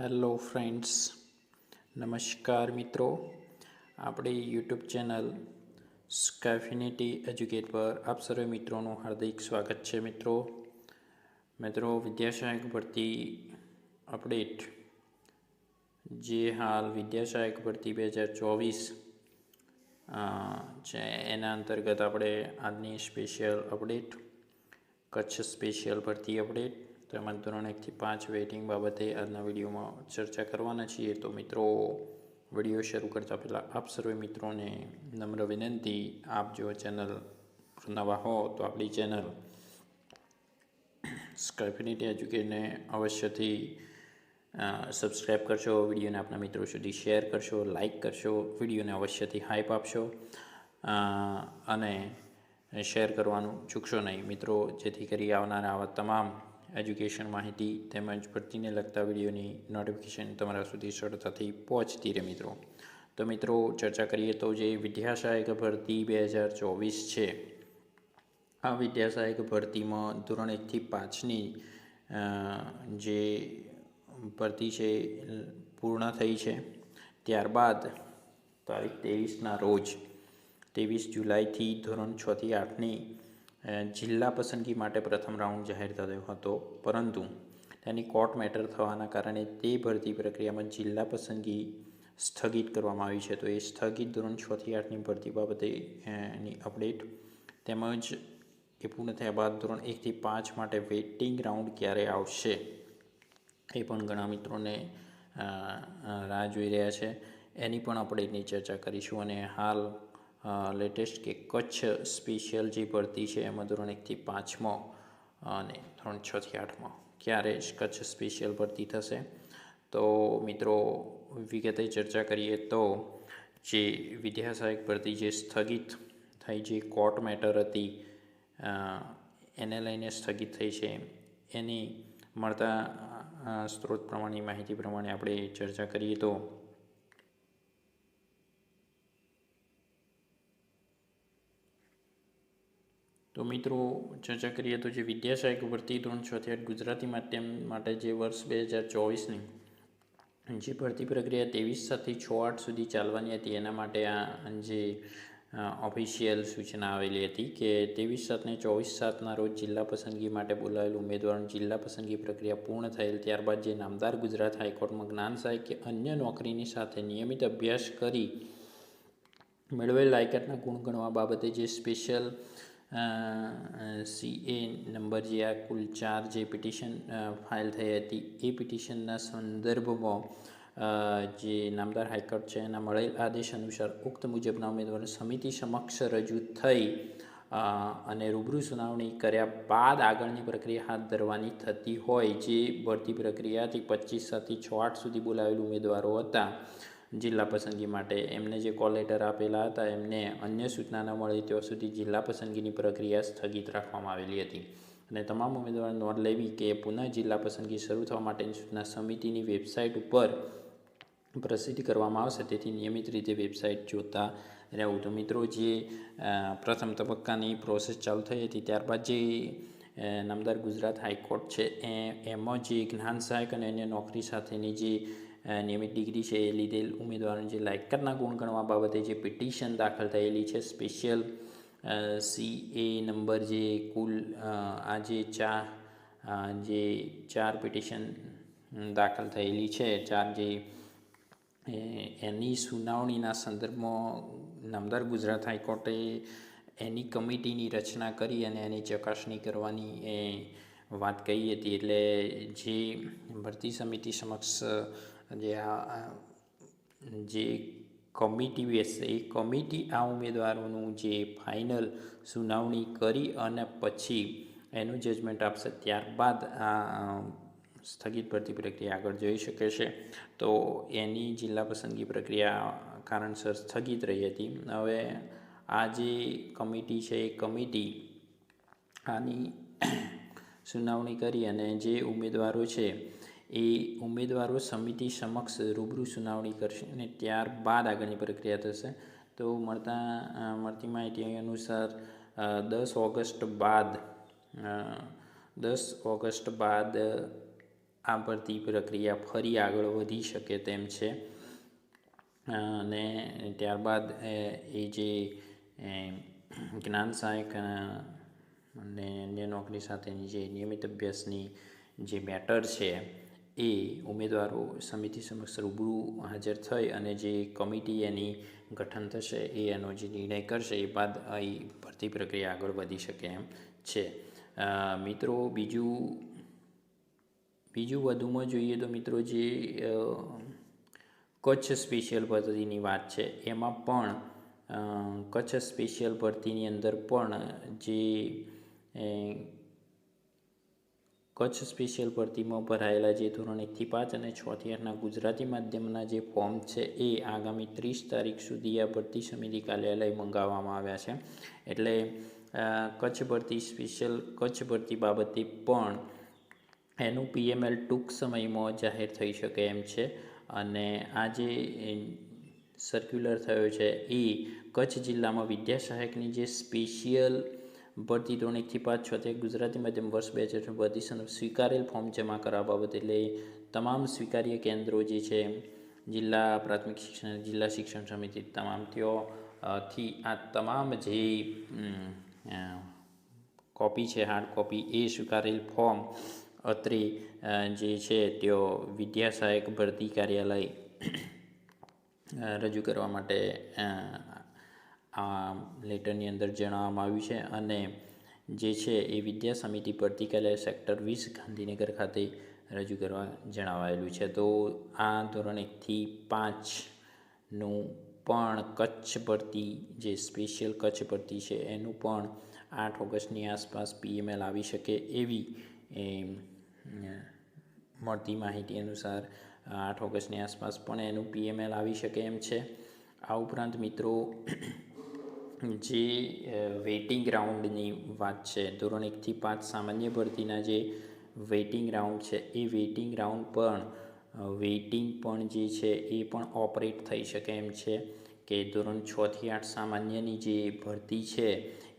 Hello friends નમસ્કાર મિત્રો. આપણી યુટ્યુબ ચેનલ સ્કાફિનિટી એજ્યુકેટ પર આપ સર્વે મિત્રોનું હાર્દિક સ્વાગત છે, મિત્રો. મિત્રો વિદ્યાસહાયક ભરતી અપડેટ જે હાલ વિદ્યાસહાયક ભરતી બે હજાર ચોવીસ છે, એના અંતર્ગત આપણે આજની સ્પેશિયલ અપડેટ કચ્છ સ્પેશિયલ ભરતી અપડેટ તેમાં ધોરણ એકથી પાંચ વેઇટિંગ બાબતે આજના વિડીયોમાં ચર્ચા કરવાના છીએ. તો મિત્રો, વીડિયો શરૂ કરતાં પહેલાં આપ સર્વે મિત્રોને નમ્ર વિનંતી, આપ જો ચેનલ નવા હો તો આપણી ચેનલ સ્કાઇફિનિટી એજ્યુકેટને અવશ્યથી સબસ્ક્રાઈબ કરશો, વિડીયોને આપણા મિત્રો સુધી શેર કરશો લાઇક કરશો, વિડીયોને અવશ્યથી હાઇપ આપશો અને શેર કરવાનું ચૂકશો નહીં. મિત્રો, જેથી કરી આવનારા આવા તમામ એજ્યુકેશન માહિતી તેમજ ભરતીને લગતા વિડીયોની નોટિફિકેશન તમારા સુધી સરળતાથી પહોંચતી રહે મિત્રો. તો મિત્રો, ચર્ચા કરીએ તો જે વિદ્યાસહાયક ભરતી બે હજાર ચોવીસ છે. આ વિદ્યાસહાયક ભરતીમાં ધોરણ એકથી પાંચની જે ભરતી છે પૂર્ણ થઈ છે. ત્યારબાદ તારીખ ત્રેવીસના રોજ, ત્રેવીસ જુલાઈથી ધોરણ છથી આઠની જિલ્લા પસંદગી માટે પ્રથમ રાઉન્ડ જાહેર થયો હતો. પરંતુ તેની કોર્ટ મેટર થવાના કારણે તે ભરતી પ્રક્રિયામાં જિલ્લા પસંદગી સ્થગિત કરવામાં આવી છે. તો એ સ્થગિત ધોરણ છથી આઠની ભરતી બાબતે એની અપડેટ તેમજ એ પૂર્ણ થયા બાદ ધોરણ એકથી પાંચ માટે વેઇટિંગ રાઉન્ડ ક્યારે આવશે એ પણ ઘણા મિત્રોને રાહ જોઈ રહ્યા છે. એની પણ અપડેટની ચર્ચા કરીશું અને હાલ લેટેસ્ટ કે કચ્છ સ્પેશિયલ જે ભરતી છે એમાં ધોરણ એકથી પાંચમો અને ધોરણ છથી આઠમો. ક્યારે કચ્છ સ્પેશિયલ ભરતી થશે? તો મિત્રો વિગતે ચર્ચા કરીએ તો જે વિદ્યાસહાયક ભરતી જે સ્થગિત થઈ, જે કોર્ટ મેટર હતી એને લઈને સ્થગિત થઈ છે. એની મળતા સ્ત્રોત પ્રમાણેની માહિતી પ્રમાણે આપણે ચર્ચા કરીએ તો તો મિત્રો, ચર્ચા કરીએ તો જે વિદ્યાસહાયક ભરતી ધોરણ છથી આઠ ગુજરાતી માધ્યમ માટે જે વર્ષ બે હજાર ચોવીસની, જે ભરતી પ્રક્રિયા ત્રેવીસ સાતથી છ આઠ સુધી ચાલવાની હતી, એના માટે આ જે ઓફિશિયલ સૂચના આવેલી હતી કે ત્રેવીસ સાતને ચોવીસ સાતના રોજ જિલ્લા પસંદગી માટે બોલાવેલ ઉમેદવારોની જિલ્લા પસંદગી પ્રક્રિયા પૂર્ણ થયેલ, ત્યારબાદ જે નામદાર ગુજરાત હાઈકોર્ટમાં જ્ઞાન સહાયક કે અન્ય નોકરીની સાથે નિયમિત અભ્યાસ કરી, મેળવેલ લાયકાતના ગુણ ગણવા બાબતે જે સ્પેશિયલ સી એ નંબર જે આ કુલ ચાર જે પિટિશન ફાઇલ થઈ હતી, એ પિટિશનના સંદર્ભમાં જે નામદાર હાઈકોર્ટ છે, એના મળેલ આદેશ અનુસાર ઉક્ત મુજબના ઉમેદવારો સમિતિ સમક્ષ રજૂ થઈ અને રૂબરૂ સુનાવણી કર્યા બાદ આગળની પ્રક્રિયા હાથ ધરવાની થતી હોય, જે ભરતી પ્રક્રિયાથી પચીસ સાથી છ આઠ સુધી બોલાવેલ ઉમેદવારો હતા. જિલ્લા પસંદગી માટે. એમને જે કોલ લેટર આપેલા હતા, એમને અન્ય સૂચના ન મળી ત્યાં સુધી જિલ્લા પસંદગીની પ્રક્રિયા સ્થગિત રાખવામાં આવેલી હતી. અને તમામ ઉમેદવારો નોંધ લેવી કે પુનઃ જિલ્લા પસંદગી શરૂ થવા માટેની સૂચના સમિતિની વેબસાઇટ ઉપર પ્રસિદ્ધ કરવામાં આવશે. તેથી નિયમિત રીતે વેબસાઇટ જોતા રહેવું. તો મિત્રો, જે પ્રથમ તબક્કાની પ્રોસેસ ચાલુ થઈ હતી, ત્યારબાદ જે નામદાર ગુજરાત હાઈકોર્ટ છે, એ, એમાં જે જ્ઞાન સહાયક અને અન્ય નોકરી સાથેની જે નિયમિત ડિગ્રી છે એ લીધેલ ઉમેદવારોની જે લાયકાતના ગુણ ગણવા બાબતે જે પિટિશન દાખલ થયેલી છે, સ્પેશિયલ સી એ નંબર જે કુલ આ જે ચાર જે ચાર પિટિશન દાખલ થયેલી છે, ચાર જે એની સુનાવણીના સંદર્ભમાં નામદાર ગુજરાત હાઈકોર્ટે એની કમિટીની રચના કરી અને એની ચકાસણી કરવાની એ વાત કહી હતી. એટલે જે ભરતી સમિતિ સમક્ષ જે આ જે કમિટી બેસશે એ કમિટી આ ઉમેદવારોનું જે ફાઇનલ સુનાવણી કરી અને પછી એનું જજમેન્ટ આપશે, ત્યારબાદ આ, સ્થગિત ભરતી પ્રક્રિયા આગળ જઈ શકે છે. તો એની જિલ્લા પસંદગી પ્રક્રિયા કારણસર સ્થગિત રહી હતી. હવે આ જે કમિટી છે, એ કમિટી આની સુનાવણી કરી અને જે ઉમેદવારો છે એ ઉમેદવારો સમિતિ સમક્ષ રૂબરૂ સુનાવણી કરશે અને ત્યારબાદ આગળની પ્રક્રિયા થશે. તો મળતા મળતી માહિતી અનુસાર દસ ઓગસ્ટ બાદ દસ ઓગસ્ટ બાદ આ ભરતી પ્રક્રિયા ફરી આગળ વધી શકે તેમ છે. અને ત્યારબાદ એ જે જ્ઞાન સહાયક અને અન્ય નોકરી સાથેની જે નિયમિત અભ્યાસની જે મેટર છે એ ઉમેદવારો સમિતિ સમક્ષ રૂબરૂ હાજર થઈ અને જે કમિટી એની ગઠન થશે, એ એનો જે નિર્ણય કરશે, એ બાદ એ ભરતી પ્રક્રિયા આગળ વધી શકે એમ છે. મિત્રો, બીજું બીજું વધુમાં જોઈએ તો મિત્રો જે કચ્છ સ્પેશિયલ પદ્ધતિની વાત છે, એમાં પણ કચ્છ સ્પેશિયલ ભરતીની અંદર પણ જે કચ્છ સ્પેશિયલ ભરતીમાં ભરાયેલા જે ધોરણ એકથી પાંચ અને છથી આઠના ગુજરાતી માધ્યમના જે ફોર્મ છે એ આગામી ત્રીસ તારીખ સુધી આ ભરતી સમિતિ કાર્યાલય મંગાવવામાં આવ્યા છે. એટલે કચ્છ ભરતી સ્પેશિયલ કચ્છ ભરતી બાબતે પણ એનું પીએમએલ ટૂંક સમયમાં જાહેર થઈ શકે એમ છે. અને આ જે સર્ક્યુલર થયો છે એ કચ્છ જિલ્લામાં વિદ્યા સહાયકની જે સ્પેશિયલ ભરતી ધોરણ એકથી પાંચ છ તે ગુજરાતી માધ્યમ વર્ષ બે હજાર ભરતી સ્વીકારેલ ફોર્મ જમા કરાવવા બાબત એટલે તમામ સ્વીકાર્ય કેન્દ્રો જે છે, જિલ્લા પ્રાથમિક શિક્ષણ જિલ્લા શિક્ષણ સમિતિ તમામ તેઓ થી આ તમામ જે કોપી છે હાર્ડ કોપી એ સ્વીકારેલ ફોર્મ અત્રે જે છે તેઓ વિદ્યા સહાયક ભરતી કાર્યાલય રજૂ કરવા માટે આ લેટરની અંદર જણાવવામાં આવ્યું છે અને જે છે એ વિદ્યા સમિતિ ભરતી કાલે સેક્ટર વીસ ગાંધીનગર ખાતે રજૂ કરવા જણાવાયેલું છે. તો આ ધોરણ એકથી પાંચનું પણ કચ્છ ભરતી જે સ્પેશિયલ કચ્છ ભરતી છે એનું પણ આઠ ઓગસ્ટની આસપાસ પીએમએલ આવી શકે એવી મળતી માહિતી અનુસાર આઠ ઓગસ્ટની આસપાસ પણ એનું પીએમએલ આવી શકે એમ છે. આ ઉપરાંત મિત્રો જે વેઇટિંગ રાઉન્ડની વાત છે, ધોરણ એકથી પાંચ સામાન્ય ભરતીના જે વેઇટિંગ રાઉન્ડ છે, એ વેઇટિંગ રાઉન્ડ પણ વેઇટિંગ પણ જે છે, એ પણ ઓપરેટ થઈ શકે એમ છે કે ધોરણ છથી આઠ સામાન્યની જે ભરતી છે,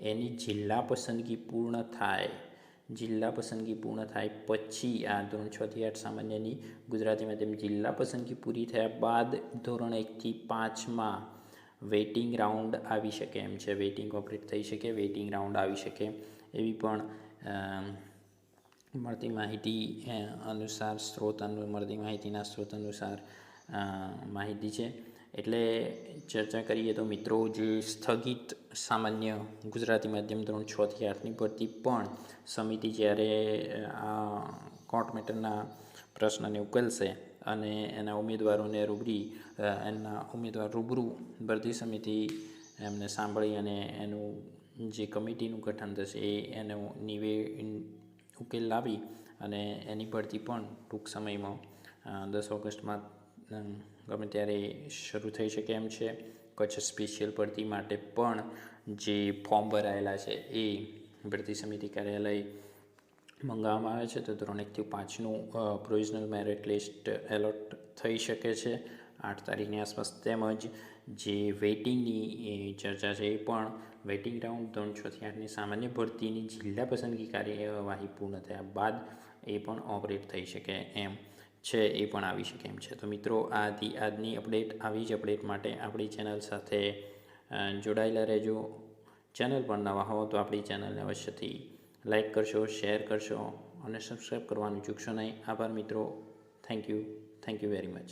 એની જિલ્લા પસંદગી પૂર્ણ થાય. જિલ્લા પસંદગી પૂર્ણ થાય પછી આ ધોરણ છથી આઠ સામાન્યની ગુજરાતી માધ્યમ જિલ્લા પસંદગી પૂરી થયા બાદ ધોરણ એકથી પાંચમાં વેઇટિંગ રાઉન્ડ આવી શકે, એમ છે. વેઇટિંગ ઓપરેટ થઈ શકે, વેઇટિંગ રાઉન્ડ આવી શકે. એવી પણ મળતી માહિતી અનુસાર, સ્ત્રોત અનુ, મળતી માહિતીના સ્ત્રોત અનુસાર માહિતી છે. એટલે ચર્ચા કરીએ તો મિત્રો, જે સ્થગિત સામાન્ય ગુજરાતી માધ્યમ ધોરણ છથી આઠની ભરતી પણ સમિતિ જ્યારે આ કોર્ટ મેટરના પ્રશ્નને ઉકેલશે અને એના ઉમેદવારોને રૂબરી એના ઉમેદવાર રૂબરૂ ભરતી સમિતિ એમને સાંભળી અને એનું જે કમિટીનું ગઠન થશે એ એનો નિવે ઉકેલ લાવી અને એની ભરતી પણ ટૂંક સમયમાં દસ ઓગસ્ટમાં ગમે ત્યારે શરૂ થઈ શકે એમ છે. કચ્છ સ્પેશિયલ ભરતી માટે પણ જે ફોર્મ ભરાયેલા છે એ ભરતી સમિતિ કાર્યાલય મંગાવવામાં આવે છે, તો ધોરણ એકથી પાંચનું પ્રોવિઝનલ મેરિટ લિસ્ટ એલોટ થઈ શકે છે. આઠ તારીખની આસપાસ તેમજ જે વેઇટિંગની ચર્ચા છે એ પણ વેઇટિંગ રાઉન્ડ ત્રણ છથી આઠની સામાન્ય ભરતીની જિલ્લા પસંદગી કાર્યવાહી પૂર્ણ થયા બાદ એ પણ ઓપરેટ થઈ શકે એમ છે, એ પણ આવી શકે એમ છે. તો મિત્રો આ આજની અપડેટ આવી જ અપડેટ માટે આપણી ચેનલ સાથે જોડાયેલા રહેજો. ચેનલ પર નવા હો તો આપણી ચેનલને અવશ્યથી લાઈક કરશો શેર કરશો અને સબસ્ક્રાઈબ કરવાનું ચૂકશો નહીં. આભાર મિત્રો. Thank you thank you very much